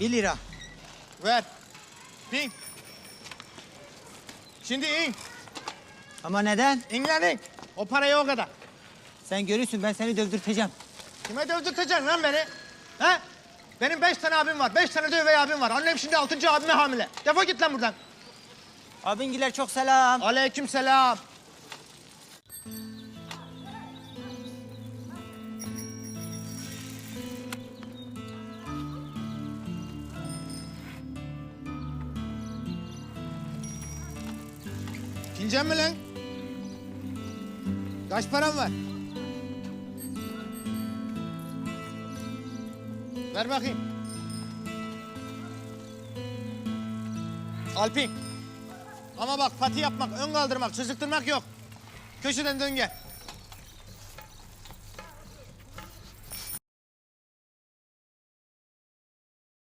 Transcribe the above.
Bir lira. Ver. Bin. Şimdi in. Ama neden? İn lan in. O paraya o kadar. Sen görürsün ben seni dövdürteceğim. Kime dövdürteceksin lan beni? He? Benim beş tane abim var. Beş tane de üvey abim var. Annem şimdi altıncı abime hamile. Defol git lan buradan. Abingiler çok selam. Aleyküm selam. Fincan mı lan? Kaç param var? Ver bakayım. Alpin. Ama bak pati yapmak, ön kaldırmak, çözüktürmek yok. Köşeden dön gel.